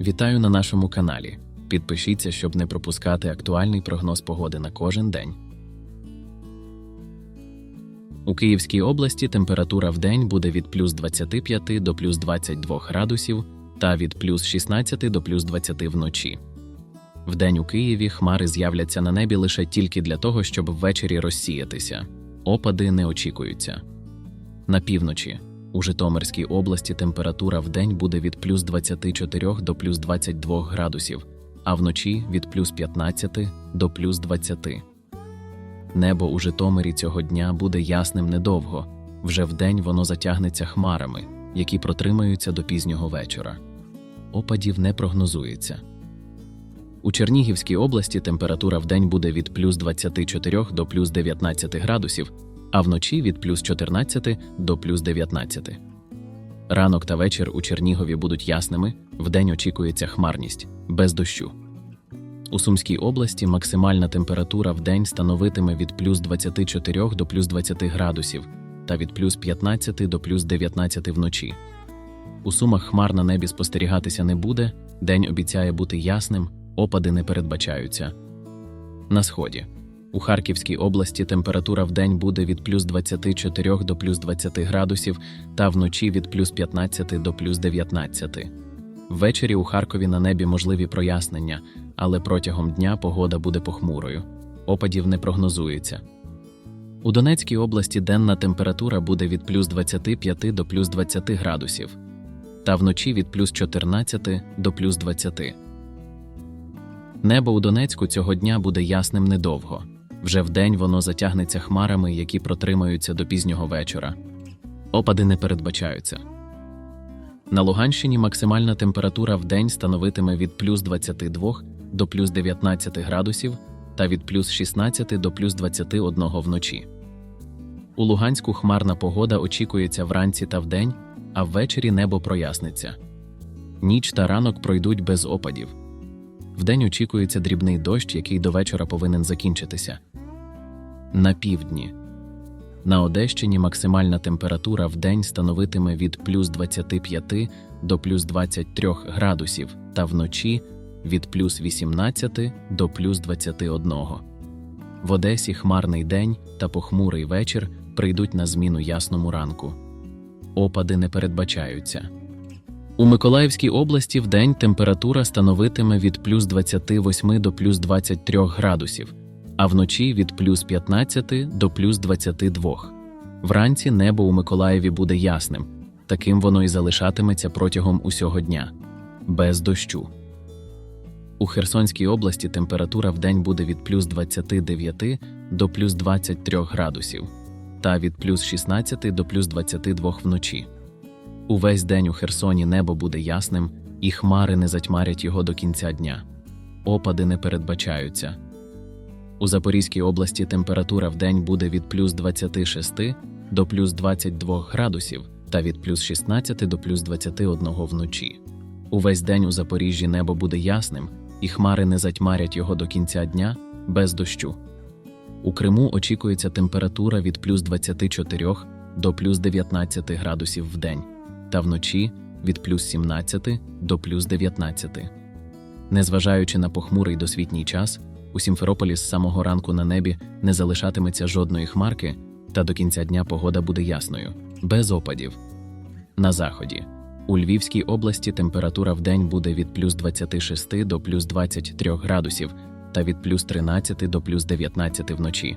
Вітаю на нашому каналі. Підпишіться, щоб не пропускати актуальний прогноз погоди на кожен день. У Київській області температура в день буде від плюс 25 до плюс 22 градусів та від плюс 16 до плюс 20 вночі. Вдень у Києві хмари з'являться на небі лише тільки для того, щоб ввечері розсіятися. Опади не очікуються. На півночі у Житомирській області температура в день буде від плюс 24 до плюс 22 градусів, а вночі від плюс 15 до плюс 20. Небо у Житомирі цього дня буде ясним недовго. Вже вдень воно затягнеться хмарами, які протримаються до пізнього вечора. Опадів не прогнозується. У Чернігівській області температура вдень буде від плюс 24 до плюс 19 градусів, а вночі від плюс 14 до плюс 19. Ранок та вечір у Чернігові будуть ясними, вдень очікується хмарність, без дощу. У Сумській області максимальна температура в день становитиме від плюс 24 до плюс 20 градусів та від плюс 15 до плюс 19 вночі. У Сумах хмар на небі спостерігатися не буде, день обіцяє бути ясним, опади не передбачаються. На сході. У Харківській області температура в день буде від плюс 24 до плюс 20 градусів та вночі від плюс 15 до плюс 19. Ввечері у Харкові на небі можливі прояснення, але протягом дня погода буде похмурою. Опадів не прогнозується. У Донецькій області денна температура буде від плюс 25 до плюс 20 градусів, та вночі від плюс 14 до плюс 20. Небо у Донецьку цього дня буде ясним недовго. Вже вдень воно затягнеться хмарами, які протримаються до пізнього вечора. Опади не передбачаються. На Луганщині максимальна температура в день становитиме від плюс 22 до плюс 19 градусів та від плюс 16 до плюс 21 вночі. У Луганську хмарна погода очікується вранці та вдень, а ввечері небо проясниться. Ніч та ранок пройдуть без опадів. Вдень очікується дрібний дощ, який до вечора повинен закінчитися. На півдні. На Одещині максимальна температура в день становитиме від плюс 25 до плюс 23 градусів та вночі від плюс 18 до плюс 21. В Одесі хмарний день та похмурий вечір прийдуть на зміну ясному ранку. Опади не передбачаються. У Миколаївській області вдень температура становитиме від плюс 28 до плюс 23 градусів, а вночі від плюс 15 до плюс 22. Вранці небо у Миколаєві буде ясним, таким воно і залишатиметься протягом усього дня, без дощу. У Херсонській області температура вдень буде від плюс 29 до плюс 23 градусів, та від плюс 16 до плюс 22 вночі. Увесь день у Херсоні небо буде ясним, і хмари не затьмарять його до кінця дня. Опади не передбачаються. У Запорізькій області температура вдень буде від плюс 26 до плюс 22 градусів та від плюс 16 до плюс 21 вночі. Увесь день у Запоріжжі небо буде ясним, і хмари не затьмарять його до кінця дня без дощу. У Криму очікується температура від плюс 24 до плюс 19 градусів в день та вночі від плюс 17 до плюс 19. Незважаючи на похмурий досвітній час, у Сімферополі з самого ранку на небі не залишатиметься жодної хмарки, та до кінця дня погода буде ясною, без опадів. На заході. У Львівській області температура в день буде від плюс 26 до плюс 23 градусів та від плюс 13 до плюс 19 вночі.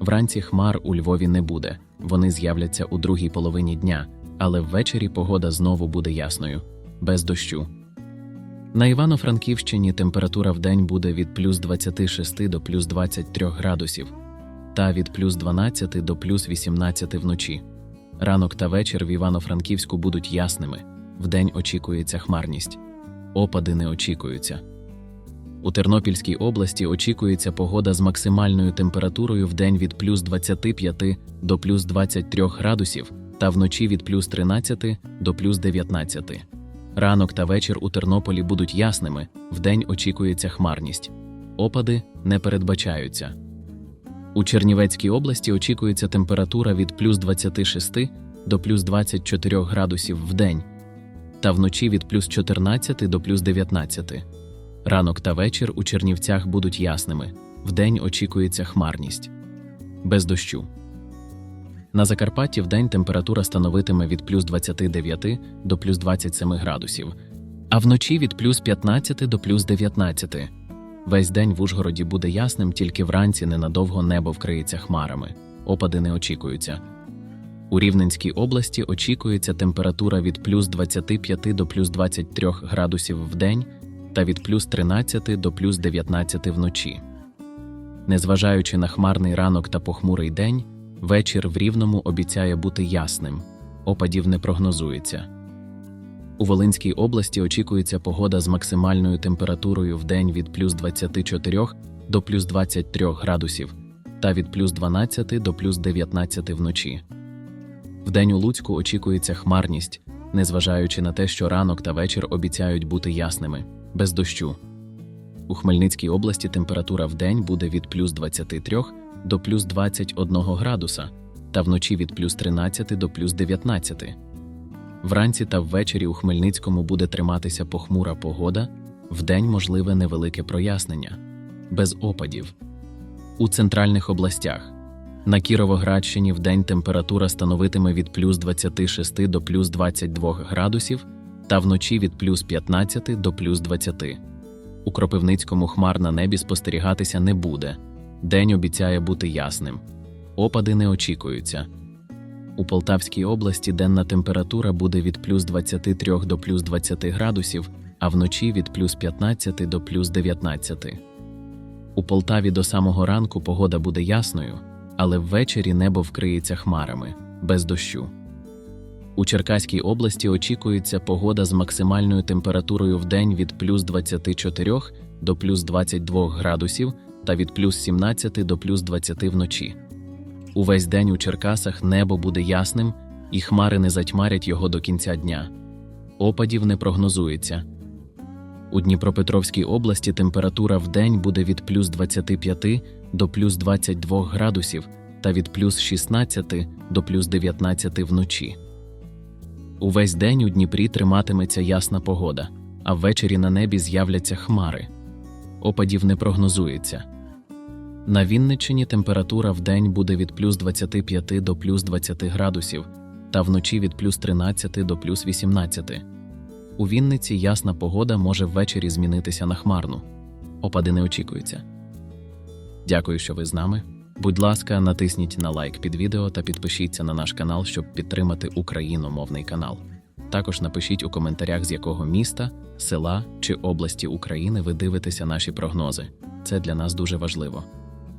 Вранці хмар у Львові не буде, вони з'являться у другій половині дня, але ввечері погода знову буде ясною, без дощу. На Івано-Франківщині температура в день буде від плюс 26 до плюс 23 градусів та від плюс 12 до плюс 18 вночі. Ранок та вечір в Івано-Франківську будуть ясними, вдень очікується хмарність. Опади не очікуються. У Тернопільській області очікується погода з максимальною температурою в день від плюс 25 до плюс 23 градусів та вночі від плюс 13 до плюс 19. Ранок та вечір у Тернополі будуть ясними, вдень очікується хмарність. Опади не передбачаються. У Чернівецькій області очікується температура від плюс 26 до плюс 24 градусів в день та вночі від плюс 14 до плюс 19. Ранок та вечір у Чернівцях будуть ясними. Вдень очікується хмарність. Без дощу. На Закарпатті вдень температура становитиме від плюс 29 до плюс 27 градусів, а вночі від плюс 15 до плюс 19. Весь день в Ужгороді буде ясним, тільки вранці ненадовго небо вкриється хмарами. Опади не очікуються. У Рівненській області очікується температура від плюс 25 до плюс 23 градусів в день та від плюс 13 до плюс 19 вночі. Незважаючи на хмарний ранок та похмурий день, вечір в Рівному обіцяє бути ясним, опадів не прогнозується. У Волинській області очікується погода з максимальною температурою в день від плюс 24 до плюс 23 градусів та від плюс 12 до плюс 19 вночі. Вдень у Луцьку очікується хмарність, незважаючи на те, що ранок та вечір обіцяють бути ясними, без дощу. У Хмельницькій області температура вдень буде від плюс 23 до плюс 21 градуса та вночі від плюс 13 до плюс 19. Вранці та ввечері у Хмельницькому буде триматися похмура погода, вдень можливе невелике прояснення, без опадів. У центральних областях на Кіровоградщині вдень температура становитиме від плюс 26 до плюс 22 градусів та вночі від плюс 15 до плюс 20. У Кропивницькому хмар на небі спостерігатися не буде. День обіцяє бути ясним. Опади не очікуються. У Полтавській області денна температура буде від плюс 23 до плюс 20 градусів, а вночі від плюс 15 до плюс 19. У Полтаві до самого ранку погода буде ясною, але ввечері небо вкриється хмарами, без дощу. У Черкаській області очікується погода з максимальною температурою в день від плюс 24 до плюс 22 градусів та від плюс 17 до плюс 20 вночі. Увесь день у Черкасах небо буде ясним, і хмари не затьмарять його до кінця дня. Опадів не прогнозується. У Дніпропетровській області температура в день буде від плюс 25 до плюс 22 градусів та від плюс 16 до плюс 19 вночі. Увесь день у Дніпрі триматиметься ясна погода, а ввечері на небі з'являться хмари. Опадів не прогнозується. На Вінниччині температура в день буде від плюс 25 до плюс 20 градусів та вночі від плюс 13 до плюс 18. У Вінниці ясна погода може ввечері змінитися на хмарну. Опади не очікуються. Дякую, що ви з нами. Будь ласка, натисніть на лайк під відео та підпишіться на наш канал, щоб підтримати україномовний канал. Також напишіть у коментарях, з якого міста, села чи області України ви дивитеся наші прогнози. Це для нас дуже важливо.